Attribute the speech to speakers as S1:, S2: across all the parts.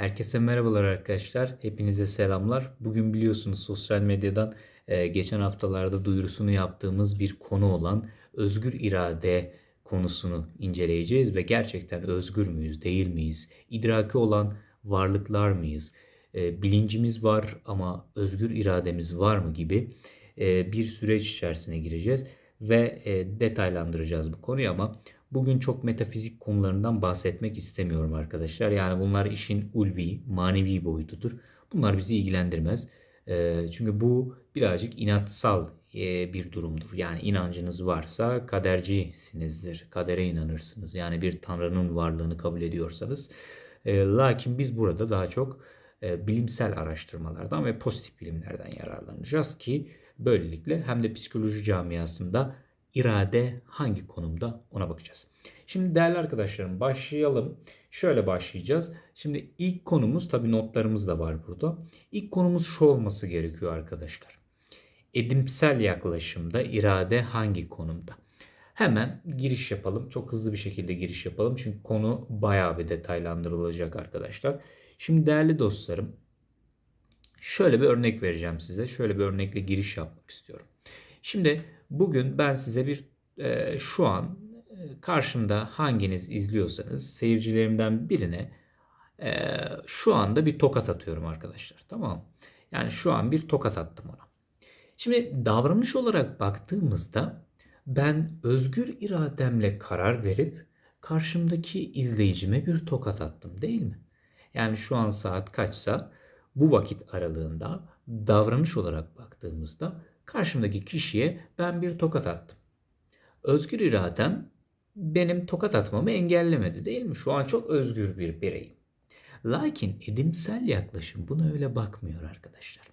S1: Herkese merhabalar arkadaşlar. Hepinize selamlar. Bugün biliyorsunuz sosyal medyadan e, geçen haftalarda duyurusunu yaptığımız bir konu olan özgür irade konusunu inceleyeceğiz ve gerçekten özgür müyüz, değil miyiz? İdraki olan varlıklar mıyız? E, bilincimiz var ama özgür irademiz var mı gibi e, bir süreç içerisine gireceğiz ve e, detaylandıracağız bu konuyu ama bugün çok metafizik konularından bahsetmek istemiyorum arkadaşlar. Yani bunlar işin ulvi, manevi boyutudur. Bunlar bizi ilgilendirmez. E, çünkü bu birazcık inatsal e, bir durumdur. Yani inancınız varsa kadercisinizdir. Kadere inanırsınız. Yani bir tanrının varlığını kabul ediyorsanız. E, lakin biz burada daha çok e, bilimsel araştırmalardan ve pozitif bilimlerden yararlanacağız ki böylelikle hem de psikoloji camiasında irade hangi konumda ona bakacağız. Şimdi değerli arkadaşlarım başlayalım. Şöyle başlayacağız. Şimdi ilk konumuz tabi notlarımız da var burada. İlk konumuz şu olması gerekiyor arkadaşlar. Edimsel yaklaşımda irade hangi konumda? Hemen giriş yapalım. Çok hızlı bir şekilde giriş yapalım. Çünkü konu bayağı bir detaylandırılacak arkadaşlar. Şimdi değerli dostlarım şöyle bir örnek vereceğim size. Şöyle bir örnekle giriş yapmak istiyorum. Şimdi bugün ben size bir e, şu an e, karşımda hanginiz izliyorsanız seyircilerimden birine e, şu anda bir tokat atıyorum arkadaşlar. Tamam? Yani şu an bir tokat attım ona. Şimdi davranış olarak baktığımızda ben özgür irademle karar verip karşımdaki izleyicime bir tokat attım değil mi? Yani şu an saat kaçsa bu vakit aralığında davranış olarak baktığımızda karşımdaki kişiye ben bir tokat attım. Özgür iradem benim tokat atmamı engellemedi değil mi? Şu an çok özgür bir bireyim. Lakin edimsel yaklaşım buna öyle bakmıyor arkadaşlar.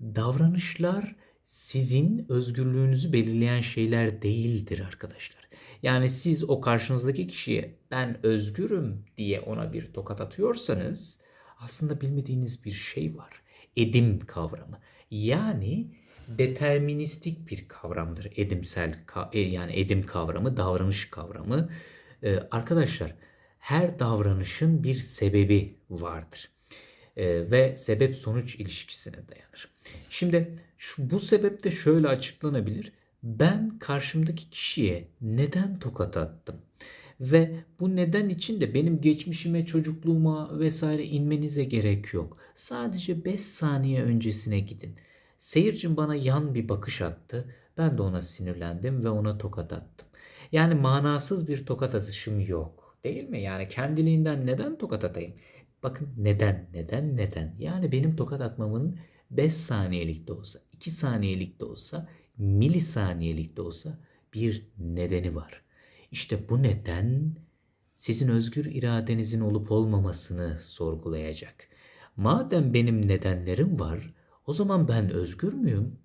S1: Davranışlar sizin özgürlüğünüzü belirleyen şeyler değildir arkadaşlar. Yani siz o karşınızdaki kişiye ben özgürüm diye ona bir tokat atıyorsanız aslında bilmediğiniz bir şey var. Edim kavramı. Yani deterministik bir kavramdır edimsel e, yani edim kavramı, davranış kavramı. Ee, arkadaşlar her davranışın bir sebebi vardır. Ee, ve sebep sonuç ilişkisine dayanır. Şimdi şu, bu sebep de şöyle açıklanabilir. Ben karşımdaki kişiye neden tokat attım? Ve bu neden için de benim geçmişime, çocukluğuma vesaire inmenize gerek yok. Sadece 5 saniye öncesine gidin. Seyircim bana yan bir bakış attı. Ben de ona sinirlendim ve ona tokat attım. Yani manasız bir tokat atışım yok. Değil mi? Yani kendiliğinden neden tokat atayım? Bakın neden, neden, neden? Yani benim tokat atmamın 5 saniyelik de olsa, 2 saniyelik de olsa, milisaniyelik de olsa bir nedeni var. İşte bu neden sizin özgür iradenizin olup olmamasını sorgulayacak. Madem benim nedenlerim var, o zaman ben özgür müyüm?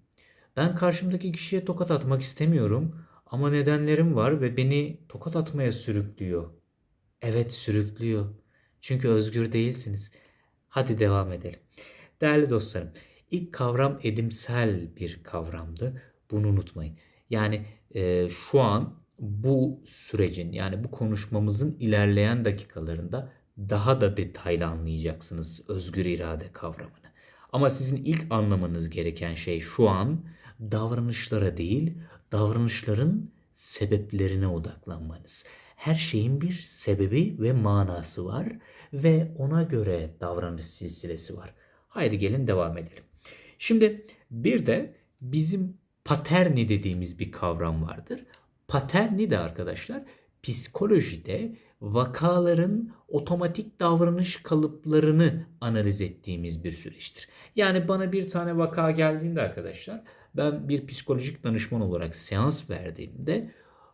S1: Ben karşımdaki kişiye tokat atmak istemiyorum ama nedenlerim var ve beni tokat atmaya sürüklüyor. Evet sürüklüyor. Çünkü özgür değilsiniz. Hadi devam edelim. Değerli dostlarım, ilk kavram edimsel bir kavramdı. Bunu unutmayın. Yani e, şu an bu sürecin yani bu konuşmamızın ilerleyen dakikalarında daha da detaylı anlayacaksınız özgür irade kavramını. Ama sizin ilk anlamanız gereken şey şu an davranışlara değil, davranışların sebeplerine odaklanmanız. Her şeyin bir sebebi ve manası var ve ona göre davranış silsilesi var. Haydi gelin devam edelim. Şimdi bir de bizim paterni dediğimiz bir kavram vardır. Paterni de arkadaşlar psikolojide vakaların otomatik davranış kalıplarını analiz ettiğimiz bir süreçtir. Yani bana bir tane vaka geldiğinde arkadaşlar ben bir psikolojik danışman olarak seans verdiğimde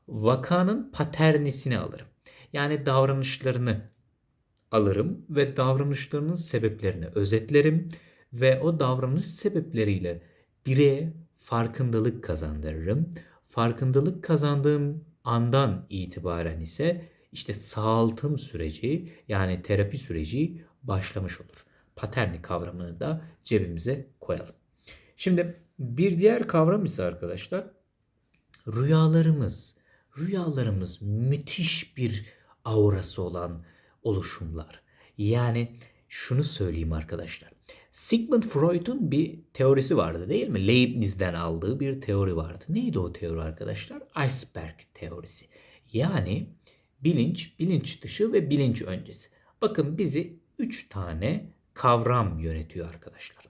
S1: vakanın paternisini alırım. Yani davranışlarını alırım ve davranışlarının sebeplerini özetlerim ve o davranış sebepleriyle bireye farkındalık kazandırırım. Farkındalık kazandığım andan itibaren ise işte sağaltım süreci yani terapi süreci başlamış olur. Paterni kavramını da cebimize koyalım. Şimdi bir diğer kavram ise arkadaşlar rüyalarımız. Rüyalarımız müthiş bir aurası olan oluşumlar. Yani şunu söyleyeyim arkadaşlar. Sigmund Freud'un bir teorisi vardı değil mi? Leibniz'den aldığı bir teori vardı. Neydi o teori arkadaşlar? Iceberg teorisi. Yani bilinç, bilinç dışı ve bilinç öncesi. Bakın bizi üç tane kavram yönetiyor arkadaşlar.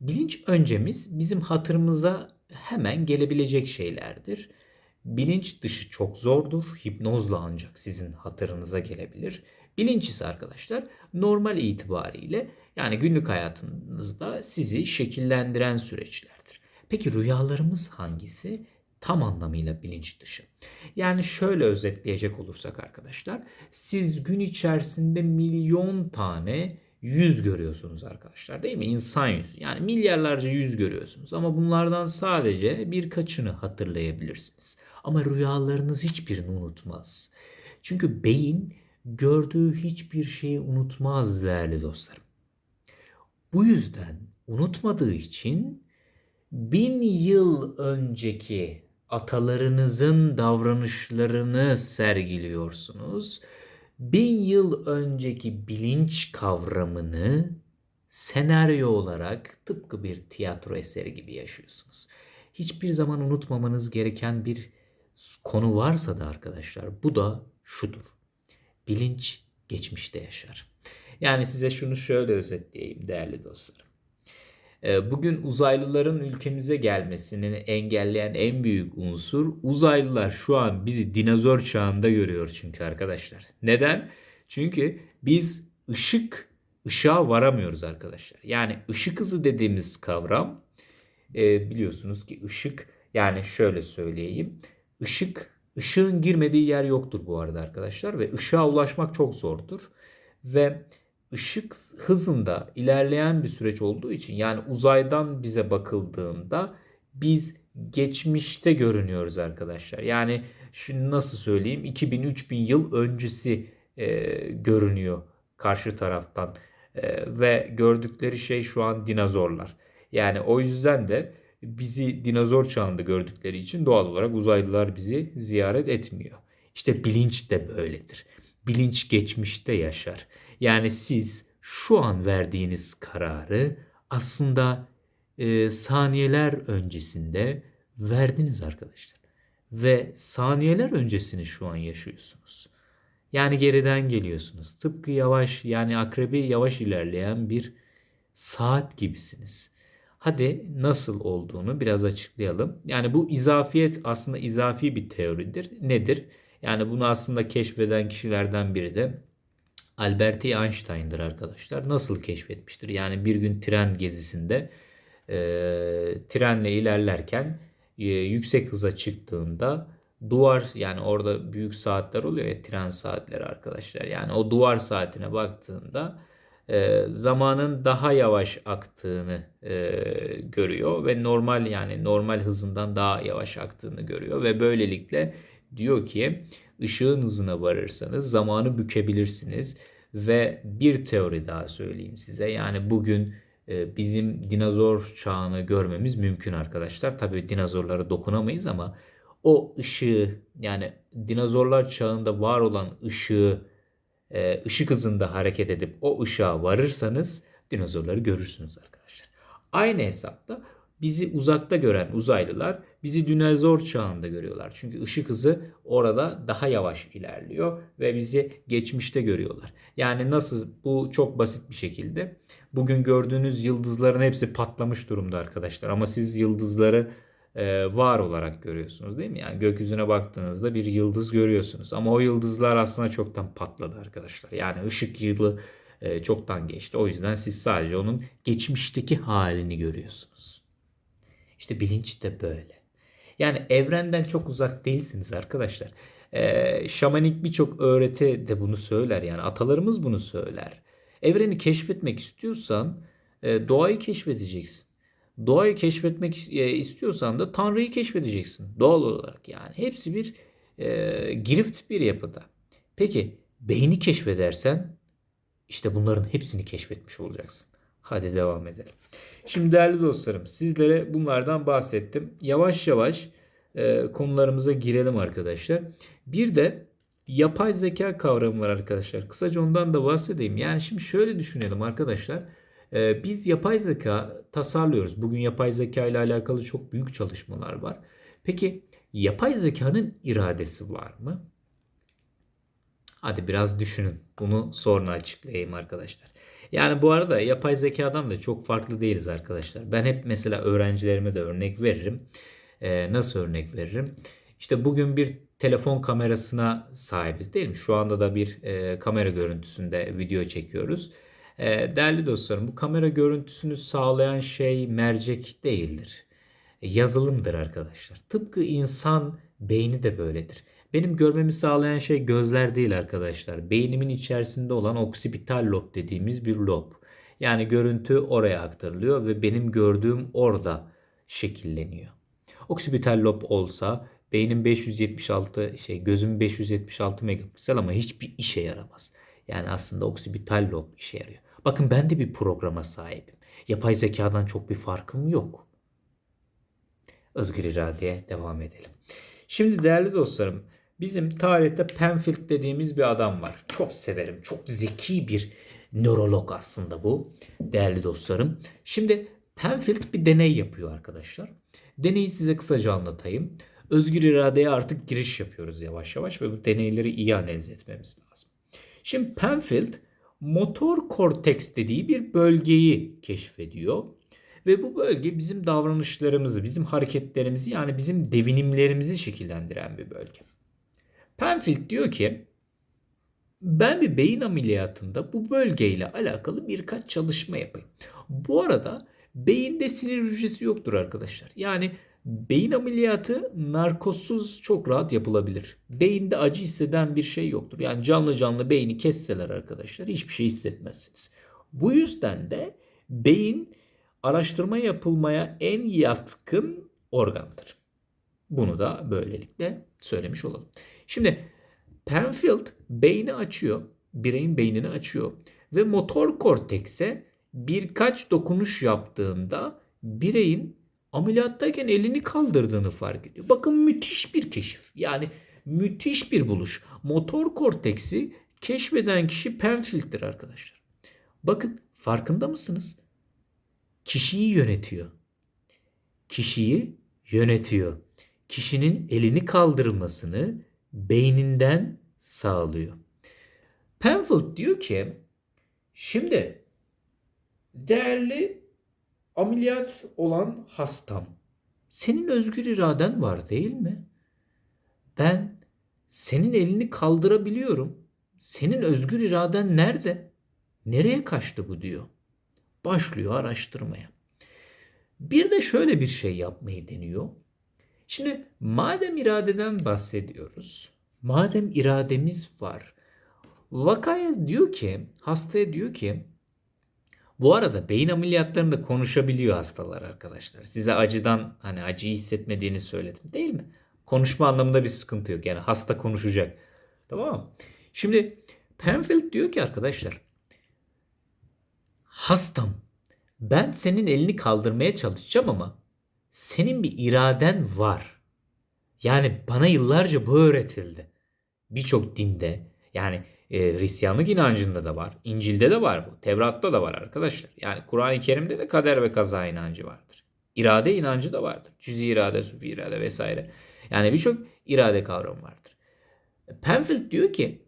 S1: Bilinç öncemiz bizim hatırımıza hemen gelebilecek şeylerdir. Bilinç dışı çok zordur. Hipnozla ancak sizin hatırınıza gelebilir. Bilinç ise arkadaşlar normal itibariyle yani günlük hayatınızda sizi şekillendiren süreçlerdir. Peki rüyalarımız hangisi? Tam anlamıyla bilinç dışı. Yani şöyle özetleyecek olursak arkadaşlar, siz gün içerisinde milyon tane yüz görüyorsunuz arkadaşlar değil mi? İnsan yüzü. Yani milyarlarca yüz görüyorsunuz ama bunlardan sadece birkaçını hatırlayabilirsiniz. Ama rüyalarınız hiçbirini unutmaz. Çünkü beyin gördüğü hiçbir şeyi unutmaz değerli dostlarım. Bu yüzden unutmadığı için bin yıl önceki atalarınızın davranışlarını sergiliyorsunuz. Bin yıl önceki bilinç kavramını senaryo olarak tıpkı bir tiyatro eseri gibi yaşıyorsunuz. Hiçbir zaman unutmamanız gereken bir konu varsa da arkadaşlar bu da şudur. Bilinç geçmişte yaşar. Yani size şunu şöyle özetleyeyim değerli dostlarım. Ee, bugün uzaylıların ülkemize gelmesini engelleyen en büyük unsur uzaylılar şu an bizi dinozor çağında görüyor çünkü arkadaşlar. Neden? Çünkü biz ışık ışığa varamıyoruz arkadaşlar. Yani ışık hızı dediğimiz kavram e, biliyorsunuz ki ışık yani şöyle söyleyeyim. Işık ışığın girmediği yer yoktur bu arada arkadaşlar ve ışığa ulaşmak çok zordur. Ve ışık hızında ilerleyen bir süreç olduğu için yani uzaydan bize bakıldığında biz geçmişte görünüyoruz arkadaşlar. Yani şunu nasıl söyleyeyim 2000-3000 yıl öncesi e, görünüyor karşı taraftan e, ve gördükleri şey şu an dinozorlar. Yani o yüzden de bizi dinozor çağında gördükleri için doğal olarak uzaylılar bizi ziyaret etmiyor. İşte bilinç de böyledir. Bilinç geçmişte yaşar. Yani siz şu an verdiğiniz kararı aslında e, saniyeler öncesinde verdiniz arkadaşlar. Ve saniyeler öncesini şu an yaşıyorsunuz. Yani geriden geliyorsunuz. Tıpkı yavaş yani akrebi yavaş ilerleyen bir saat gibisiniz. Hadi nasıl olduğunu biraz açıklayalım. Yani bu izafiyet aslında izafi bir teoridir. Nedir? Yani bunu aslında keşfeden kişilerden biri de Albert Einstein'dır arkadaşlar. Nasıl keşfetmiştir? Yani bir gün tren gezisinde e, trenle ilerlerken e, yüksek hıza çıktığında duvar yani orada büyük saatler oluyor ya tren saatleri arkadaşlar. Yani o duvar saatine baktığında e, zamanın daha yavaş aktığını e, görüyor ve normal yani normal hızından daha yavaş aktığını görüyor ve böylelikle diyor ki ışığın hızına varırsanız zamanı bükebilirsiniz ve bir teori daha söyleyeyim size yani bugün e, bizim dinozor çağını görmemiz mümkün arkadaşlar. Tabii dinozorlara dokunamayız ama o ışığı yani dinozorlar çağında var olan ışığı e, ışık hızında hareket edip o ışığa varırsanız dinozorları görürsünüz arkadaşlar. Aynı hesapta bizi uzakta gören uzaylılar bizi dinozor çağında görüyorlar. Çünkü ışık hızı orada daha yavaş ilerliyor ve bizi geçmişte görüyorlar. Yani nasıl bu çok basit bir şekilde. Bugün gördüğünüz yıldızların hepsi patlamış durumda arkadaşlar ama siz yıldızları e, var olarak görüyorsunuz değil mi? Yani gökyüzüne baktığınızda bir yıldız görüyorsunuz. Ama o yıldızlar aslında çoktan patladı arkadaşlar. Yani ışık yılı e, çoktan geçti. O yüzden siz sadece onun geçmişteki halini görüyorsunuz. İşte bilinç de böyle. Yani evrenden çok uzak değilsiniz arkadaşlar. E, şamanik birçok öğreti de bunu söyler. Yani atalarımız bunu söyler. Evreni keşfetmek istiyorsan e, doğayı keşfedeceksin. Doğayı keşfetmek e, istiyorsan da Tanrı'yı keşfedeceksin. Doğal olarak yani. Hepsi bir e, girift bir yapıda. Peki beyni keşfedersen işte bunların hepsini keşfetmiş olacaksın. Hadi devam edelim. Şimdi değerli dostlarım sizlere bunlardan bahsettim. Yavaş yavaş e, konularımıza girelim arkadaşlar. Bir de yapay zeka kavramı var arkadaşlar. Kısaca ondan da bahsedeyim. Yani şimdi şöyle düşünelim arkadaşlar. Ee, biz yapay zeka tasarlıyoruz. Bugün yapay zeka ile alakalı çok büyük çalışmalar var. Peki yapay zekanın iradesi var mı? Hadi biraz düşünün. Bunu sonra açıklayayım arkadaşlar. Yani bu arada yapay zekadan da çok farklı değiliz arkadaşlar. Ben hep mesela öğrencilerime de örnek veririm. Ee, nasıl örnek veririm? İşte bugün bir telefon kamerasına sahibiz değil mi? Şu anda da bir e, kamera görüntüsünde video çekiyoruz. E, değerli dostlarım bu kamera görüntüsünü sağlayan şey mercek değildir. E, yazılımdır arkadaşlar. Tıpkı insan beyni de böyledir. Benim görmemi sağlayan şey gözler değil arkadaşlar. Beynimin içerisinde olan oksipital lob dediğimiz bir lob. Yani görüntü oraya aktarılıyor ve benim gördüğüm orada şekilleniyor. Oksipital lob olsa beynim 576 şey gözüm 576 megapiksel ama hiçbir işe yaramaz. Yani aslında oksipital lob işe yarıyor. Bakın ben de bir programa sahibim. Yapay zekadan çok bir farkım yok. Özgür iradeye devam edelim. Şimdi değerli dostlarım bizim tarihte Penfield dediğimiz bir adam var. Çok severim. Çok zeki bir nörolog aslında bu değerli dostlarım. Şimdi Penfield bir deney yapıyor arkadaşlar. Deneyi size kısaca anlatayım. Özgür iradeye artık giriş yapıyoruz yavaş yavaş ve bu deneyleri iyi analiz etmemiz lazım. Şimdi Penfield motor korteks dediği bir bölgeyi keşfediyor. Ve bu bölge bizim davranışlarımızı, bizim hareketlerimizi yani bizim devinimlerimizi şekillendiren bir bölge. Penfield diyor ki ben bir beyin ameliyatında bu bölgeyle alakalı birkaç çalışma yapayım. Bu arada beyinde sinir hücresi yoktur arkadaşlar. Yani beyin ameliyatı narkozsuz çok rahat yapılabilir. Beyinde acı hisseden bir şey yoktur. Yani canlı canlı beyni kesseler arkadaşlar hiçbir şey hissetmezsiniz. Bu yüzden de beyin araştırma yapılmaya en yatkın organdır. Bunu da böylelikle söylemiş olalım. Şimdi Penfield beyni açıyor, bireyin beynini açıyor ve motor kortekse birkaç dokunuş yaptığında bireyin ameliyattayken elini kaldırdığını fark ediyor. Bakın müthiş bir keşif. Yani müthiş bir buluş. Motor korteksi keşfeden kişi Penfield'tir arkadaşlar. Bakın farkında mısınız? Kişiyi yönetiyor. Kişiyi yönetiyor. Kişinin elini kaldırmasını beyninden sağlıyor. Penfield diyor ki şimdi değerli ameliyat olan hastam. Senin özgür iraden var değil mi? Ben senin elini kaldırabiliyorum. Senin özgür iraden nerede? Nereye kaçtı bu diyor. Başlıyor araştırmaya. Bir de şöyle bir şey yapmayı deniyor. Şimdi madem iradeden bahsediyoruz. Madem irademiz var. Vakaya diyor ki, hastaya diyor ki bu arada beyin ameliyatlarında konuşabiliyor hastalar arkadaşlar. Size acıdan hani acıyı hissetmediğini söyledim değil mi? Konuşma anlamında bir sıkıntı yok. Yani hasta konuşacak. Tamam mı? Şimdi Penfield diyor ki arkadaşlar hastam ben senin elini kaldırmaya çalışacağım ama senin bir iraden var. Yani bana yıllarca bu öğretildi. Birçok dinde yani e, Hristiyanlık inancında da var. İncil'de de var bu. Tevrat'ta da var arkadaşlar. Yani Kur'an-ı Kerim'de de kader ve kaza inancı vardır. İrade inancı da vardır. Cüzi irade, sufi irade vesaire. Yani birçok irade kavramı vardır. Penfield diyor ki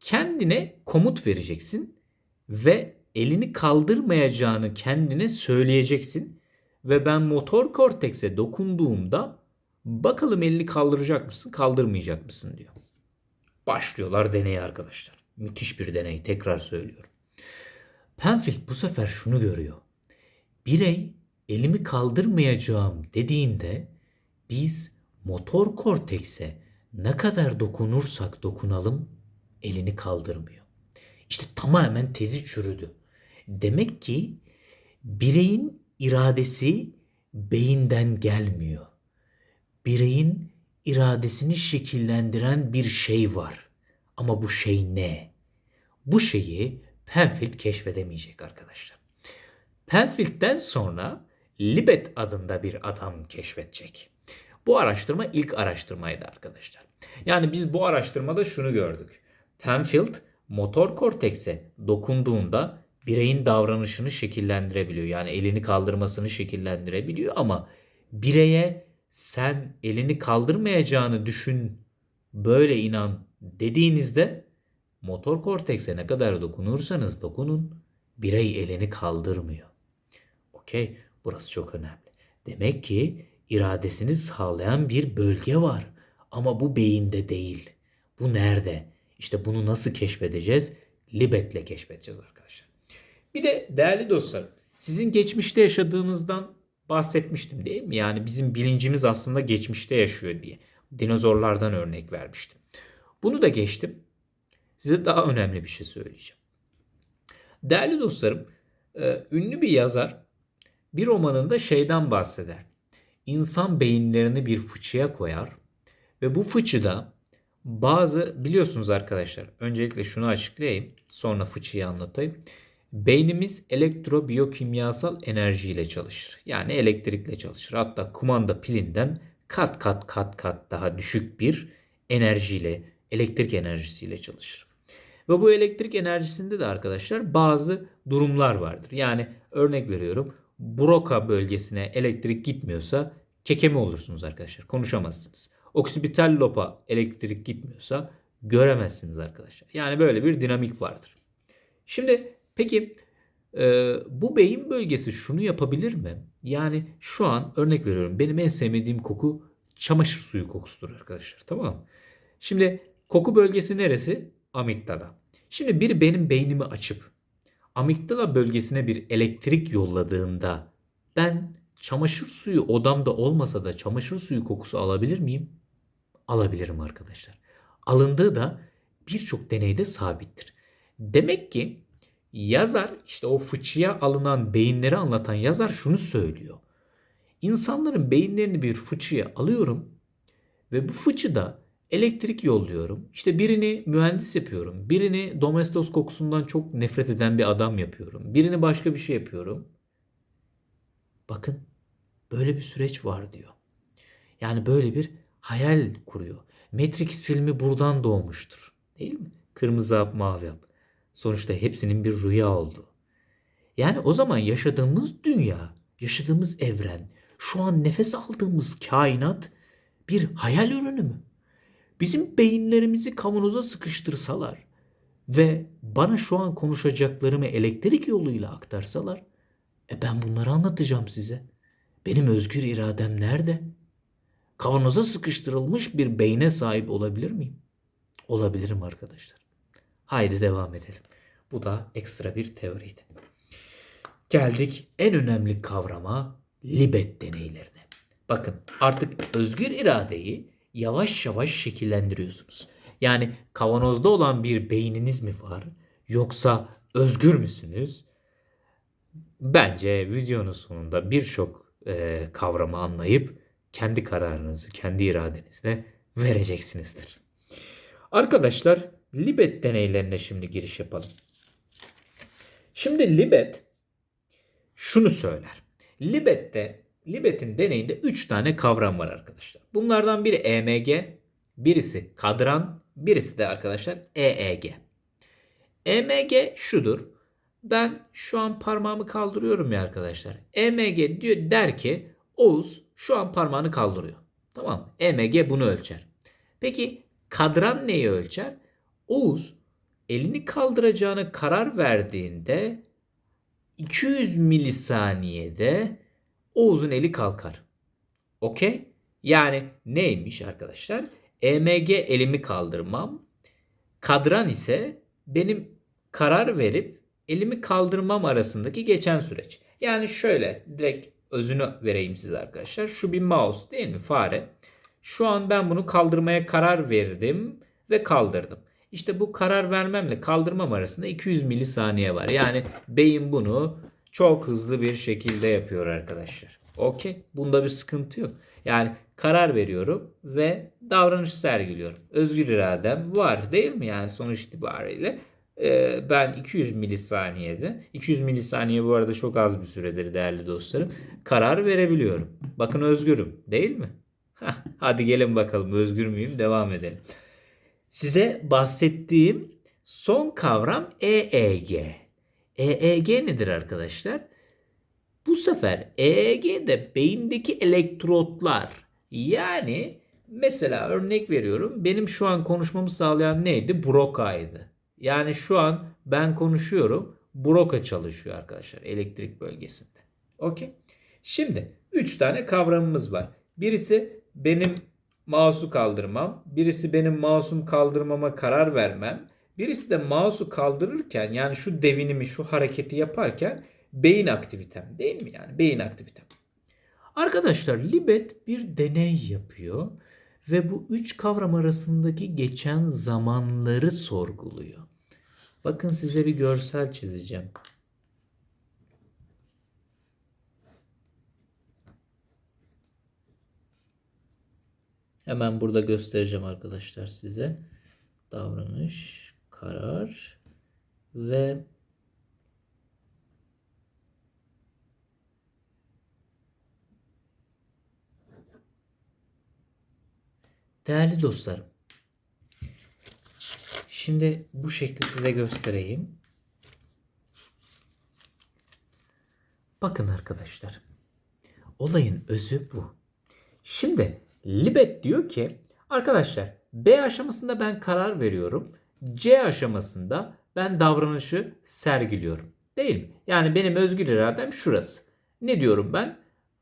S1: kendine komut vereceksin ve elini kaldırmayacağını kendine söyleyeceksin ve ben motor kortekse dokunduğumda bakalım elini kaldıracak mısın, kaldırmayacak mısın diyor. Başlıyorlar deneye arkadaşlar. Müthiş bir deney tekrar söylüyorum. Penfield bu sefer şunu görüyor. Birey elimi kaldırmayacağım dediğinde biz motor kortekse ne kadar dokunursak dokunalım elini kaldırmıyor. İşte tamamen tezi çürüdü. Demek ki bireyin iradesi beyinden gelmiyor. Bireyin iradesini şekillendiren bir şey var. Ama bu şey ne? Bu şeyi Penfield keşfedemeyecek arkadaşlar. Penfield'den sonra Libet adında bir adam keşfedecek. Bu araştırma ilk araştırmaydı arkadaşlar. Yani biz bu araştırmada şunu gördük. Penfield motor kortekse dokunduğunda bireyin davranışını şekillendirebiliyor. Yani elini kaldırmasını şekillendirebiliyor ama bireye sen elini kaldırmayacağını düşün, böyle inan dediğinizde motor kortekse ne kadar dokunursanız dokunun birey elini kaldırmıyor. Okey, burası çok önemli. Demek ki iradesini sağlayan bir bölge var. Ama bu beyinde değil. Bu nerede? İşte bunu nasıl keşfedeceğiz? Libet'le keşfedeceğiz arkadaşlar. Bir de değerli dostlar, sizin geçmişte yaşadığınızdan bahsetmiştim değil mi? Yani bizim bilincimiz aslında geçmişte yaşıyor diye. Dinozorlardan örnek vermiştim. Bunu da geçtim. Size daha önemli bir şey söyleyeceğim. Değerli dostlarım, e, ünlü bir yazar bir romanında şeyden bahseder. İnsan beyinlerini bir fıçıya koyar ve bu fıçıda bazı biliyorsunuz arkadaşlar öncelikle şunu açıklayayım sonra fıçıyı anlatayım. Beynimiz elektrobiyokimyasal enerjiyle çalışır. Yani elektrikle çalışır. Hatta kumanda pilinden kat kat kat kat daha düşük bir enerjiyle, elektrik enerjisiyle çalışır. Ve bu elektrik enerjisinde de arkadaşlar bazı durumlar vardır. Yani örnek veriyorum Broca bölgesine elektrik gitmiyorsa kekeme olursunuz arkadaşlar. Konuşamazsınız. Oksipital lopa elektrik gitmiyorsa göremezsiniz arkadaşlar. Yani böyle bir dinamik vardır. Şimdi peki e, bu beyin bölgesi şunu yapabilir mi? Yani şu an örnek veriyorum benim en sevmediğim koku çamaşır suyu kokusudur arkadaşlar. Tamam mı? Şimdi koku bölgesi neresi? Amigdala. Şimdi bir benim beynimi açıp amigdala bölgesine bir elektrik yolladığında ben çamaşır suyu odamda olmasa da çamaşır suyu kokusu alabilir miyim? Alabilirim arkadaşlar. Alındığı da birçok deneyde sabittir. Demek ki yazar işte o fıçıya alınan beyinleri anlatan yazar şunu söylüyor. İnsanların beyinlerini bir fıçıya alıyorum ve bu fıçıda elektrik yolluyorum. İşte birini mühendis yapıyorum. Birini domestos kokusundan çok nefret eden bir adam yapıyorum. Birini başka bir şey yapıyorum. Bakın böyle bir süreç var diyor. Yani böyle bir hayal kuruyor. Matrix filmi buradan doğmuştur. Değil mi? Kırmızı hap, mavi hap. Sonuçta hepsinin bir rüya oldu. Yani o zaman yaşadığımız dünya, yaşadığımız evren, şu an nefes aldığımız kainat bir hayal ürünü mü? Bizim beyinlerimizi kavanoza sıkıştırsalar ve bana şu an konuşacaklarımı elektrik yoluyla aktarsalar, e ben bunları anlatacağım size. Benim özgür iradem nerede? Kavanoza sıkıştırılmış bir beyne sahip olabilir miyim? Olabilirim arkadaşlar. Haydi devam edelim. Bu da ekstra bir teoriydi. Geldik en önemli kavrama libet deneylerine. Bakın artık özgür iradeyi yavaş yavaş şekillendiriyorsunuz. Yani kavanozda olan bir beyniniz mi var yoksa özgür müsünüz? Bence videonun sonunda birçok e, kavramı anlayıp kendi kararınızı kendi iradenizle vereceksinizdir. Arkadaşlar Libet deneylerine şimdi giriş yapalım. Şimdi Libet şunu söyler. Libet'te Libet'in deneyinde 3 tane kavram var arkadaşlar. Bunlardan biri EMG, birisi kadran, birisi de arkadaşlar EEG. EMG şudur. Ben şu an parmağımı kaldırıyorum ya arkadaşlar. EMG diyor der ki Oğuz şu an parmağını kaldırıyor. Tamam EMG bunu ölçer. Peki kadran neyi ölçer? Oğuz elini kaldıracağına karar verdiğinde 200 milisaniyede Oğuz'un eli kalkar. Okey? Yani neymiş arkadaşlar? EMG elimi kaldırmam. Kadran ise benim karar verip elimi kaldırmam arasındaki geçen süreç. Yani şöyle direkt özünü vereyim size arkadaşlar. Şu bir mouse değil mi? Fare. Şu an ben bunu kaldırmaya karar verdim ve kaldırdım. İşte bu karar vermemle kaldırmam arasında 200 milisaniye var. Yani beyin bunu çok hızlı bir şekilde yapıyor arkadaşlar. Okey. Bunda bir sıkıntı yok. Yani karar veriyorum ve davranış sergiliyorum. Özgür iradem var değil mi? Yani sonuç itibariyle e, ben 200 milisaniyede 200 milisaniye bu arada çok az bir süredir değerli dostlarım karar verebiliyorum. Bakın özgürüm değil mi? Hadi gelin bakalım özgür müyüm? Devam edelim. Size bahsettiğim son kavram EEG. EEG nedir arkadaşlar? Bu sefer EEG'de beyindeki elektrotlar yani mesela örnek veriyorum benim şu an konuşmamı sağlayan neydi? Broka'ydı. Yani şu an ben konuşuyorum. Broka çalışıyor arkadaşlar elektrik bölgesinde. Okey. Şimdi 3 tane kavramımız var. Birisi benim mouse'u kaldırmam. Birisi benim mouse'um kaldırmama karar vermem. Birisi de mouse'u kaldırırken yani şu devinimi şu hareketi yaparken beyin aktivitem değil mi yani beyin aktivitem. Arkadaşlar Libet bir deney yapıyor ve bu üç kavram arasındaki geçen zamanları sorguluyor. Bakın size bir görsel çizeceğim. Hemen burada göstereceğim arkadaşlar size. Davranış, karar ve Değerli dostlarım. Şimdi bu şekli size göstereyim. Bakın arkadaşlar. Olayın özü bu. Şimdi Libet diyor ki arkadaşlar B aşamasında ben karar veriyorum. C aşamasında ben davranışı sergiliyorum. Değil mi? Yani benim özgür iradem şurası. Ne diyorum ben?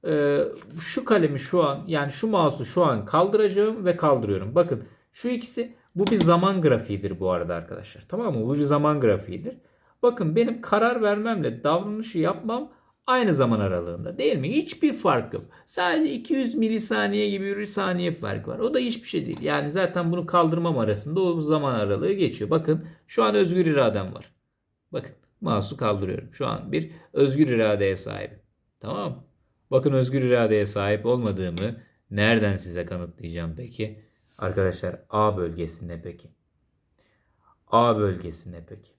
S1: Ee, şu kalemi şu an yani şu mouse'u şu an kaldıracağım ve kaldırıyorum. Bakın şu ikisi bu bir zaman grafiğidir bu arada arkadaşlar. Tamam mı? Bu bir zaman grafiğidir. Bakın benim karar vermemle davranışı yapmam aynı zaman aralığında değil mi? Hiçbir fark yok. Sadece 200 milisaniye gibi bir saniye fark var. O da hiçbir şey değil. Yani zaten bunu kaldırmam arasında o zaman aralığı geçiyor. Bakın şu an özgür iradem var. Bakın mouse'u kaldırıyorum. Şu an bir özgür iradeye sahibim. Tamam? Bakın özgür iradeye sahip olmadığımı nereden size kanıtlayacağım peki? Arkadaşlar A bölgesinde peki. A bölgesinde peki.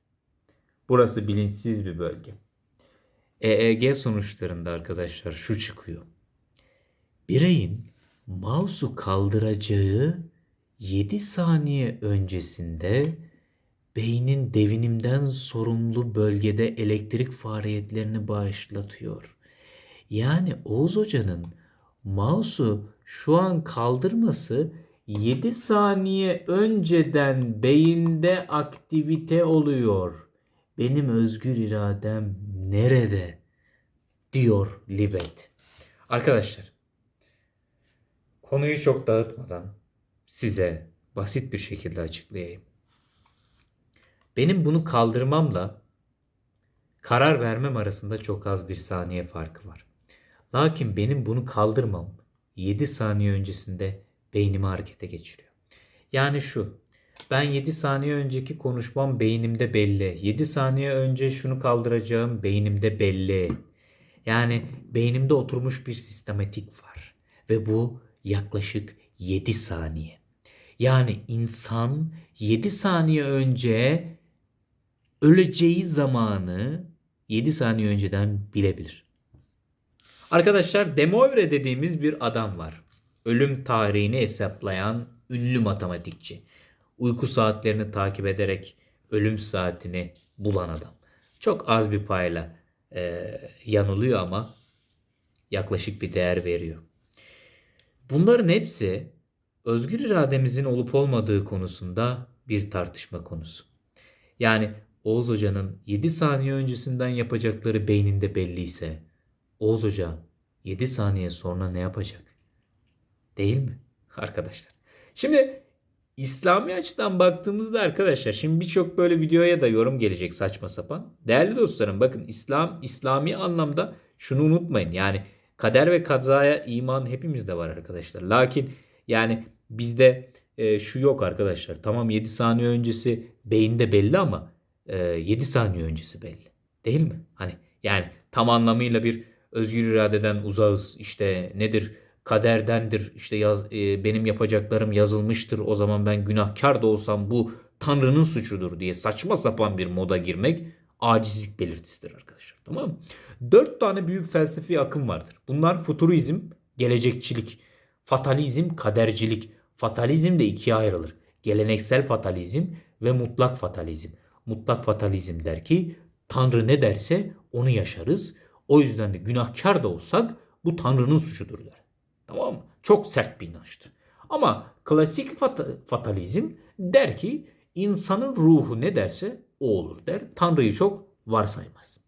S1: Burası bilinçsiz bir bölge. EEG sonuçlarında arkadaşlar şu çıkıyor. Bireyin mouse'u kaldıracağı 7 saniye öncesinde beynin devinimden sorumlu bölgede elektrik faaliyetlerini başlatıyor. Yani Oğuz Hoca'nın mouse'u şu an kaldırması 7 saniye önceden beyinde aktivite oluyor. Benim özgür iradem nerede? diyor Libet. Arkadaşlar konuyu çok dağıtmadan size basit bir şekilde açıklayayım. Benim bunu kaldırmamla karar vermem arasında çok az bir saniye farkı var. Lakin benim bunu kaldırmam 7 saniye öncesinde beynimi harekete geçiriyor. Yani şu. Ben 7 saniye önceki konuşmam beynimde belli. 7 saniye önce şunu kaldıracağım beynimde belli. Yani beynimde oturmuş bir sistematik var. Ve bu yaklaşık 7 saniye. Yani insan 7 saniye önce öleceği zamanı 7 saniye önceden bilebilir. Arkadaşlar Demoivre dediğimiz bir adam var. Ölüm tarihini hesaplayan ünlü matematikçi. Uyku saatlerini takip ederek ölüm saatini bulan adam. Çok az bir payla e, yanılıyor ama yaklaşık bir değer veriyor. Bunların hepsi özgür irademizin olup olmadığı konusunda bir tartışma konusu. Yani Oğuz Hoca'nın 7 saniye öncesinden yapacakları beyninde belliyse Oğuz Hoca 7 saniye sonra ne yapacak? Değil mi arkadaşlar? Şimdi İslami açıdan baktığımızda arkadaşlar şimdi birçok böyle videoya da yorum gelecek saçma sapan. Değerli dostlarım bakın İslam İslami anlamda şunu unutmayın. Yani kader ve kazaya iman hepimizde var arkadaşlar. Lakin yani bizde e, şu yok arkadaşlar. Tamam 7 saniye öncesi beyinde belli ama e, 7 saniye öncesi belli. Değil mi? Hani yani tam anlamıyla bir özgür iradeden uzağız. İşte nedir? Kaderdendir. İşte yaz, e, benim yapacaklarım yazılmıştır. O zaman ben günahkar da olsam bu Tanrı'nın suçudur diye saçma sapan bir moda girmek acizlik belirtisidir arkadaşlar. Tamam mı? Dört tane büyük felsefi akım vardır. Bunlar futurizm, gelecekçilik. Fatalizm, kadercilik. Fatalizm de ikiye ayrılır. Geleneksel fatalizm ve mutlak fatalizm. Mutlak fatalizm der ki Tanrı ne derse onu yaşarız. O yüzden de günahkar da olsak bu Tanrı'nın suçudur der. Tamam mı? Çok sert bir inançtır. Ama klasik fata- fatalizm der ki insanın ruhu ne derse o olur der. Tanrı'yı çok varsaymaz.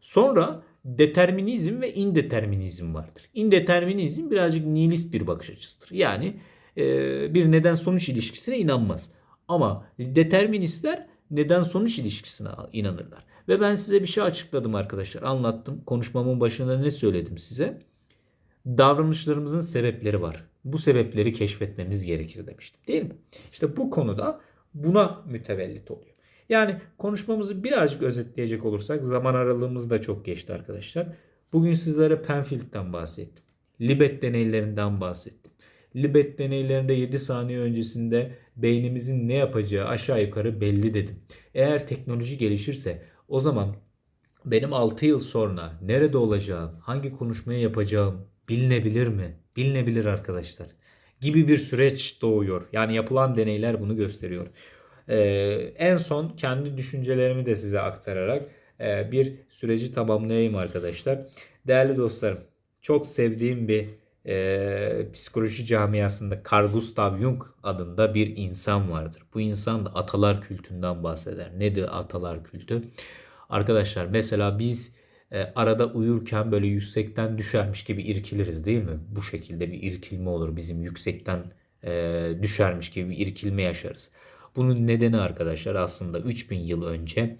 S1: Sonra determinizm ve indeterminizm vardır. İndeterminizm birazcık nihilist bir bakış açısıdır. Yani e, bir neden sonuç ilişkisine inanmaz. Ama deterministler neden sonuç ilişkisine inanırlar. Ve ben size bir şey açıkladım arkadaşlar. Anlattım. Konuşmamın başında ne söyledim size? Davranışlarımızın sebepleri var. Bu sebepleri keşfetmemiz gerekir demiştim. Değil mi? İşte bu konuda buna mütevellit oluyor. Yani konuşmamızı birazcık özetleyecek olursak zaman aralığımız da çok geçti arkadaşlar. Bugün sizlere Penfield'den bahsettim. Libet deneylerinden bahsettim. Libet deneylerinde 7 saniye öncesinde beynimizin ne yapacağı aşağı yukarı belli dedim. Eğer teknoloji gelişirse o zaman benim 6 yıl sonra nerede olacağım, hangi konuşmayı yapacağım bilinebilir mi? Bilinebilir arkadaşlar. Gibi bir süreç doğuyor. Yani yapılan deneyler bunu gösteriyor. Ee, en son kendi düşüncelerimi de size aktararak e, bir süreci tamamlayayım arkadaşlar. Değerli dostlarım, çok sevdiğim bir e, psikoloji camiasında Carl Gustav Jung adında bir insan vardır. Bu insan da atalar kültünden bahseder. Nedir atalar kültü? Arkadaşlar mesela biz e, arada uyurken böyle yüksekten düşermiş gibi irkiliriz değil mi? Bu şekilde bir irkilme olur bizim yüksekten e, düşermiş gibi bir irkilme yaşarız. Bunun nedeni arkadaşlar aslında 3000 yıl önce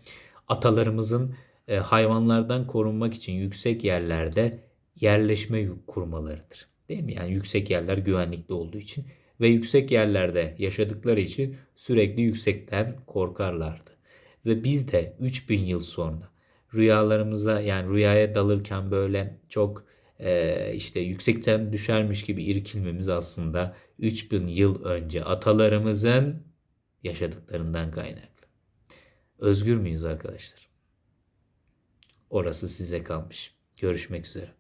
S1: atalarımızın e, hayvanlardan korunmak için yüksek yerlerde yerleşme kurmalarıdır. Değil mi? Yani yüksek yerler güvenlikli olduğu için ve yüksek yerlerde yaşadıkları için sürekli yüksekten korkarlardı. Ve biz de 3000 yıl sonra rüyalarımıza yani rüyaya dalırken böyle çok e, işte yüksekten düşermiş gibi irkilmemiz aslında 3000 yıl önce atalarımızın yaşadıklarından kaynaklı. Özgür müyüz arkadaşlar? Orası size kalmış. Görüşmek üzere.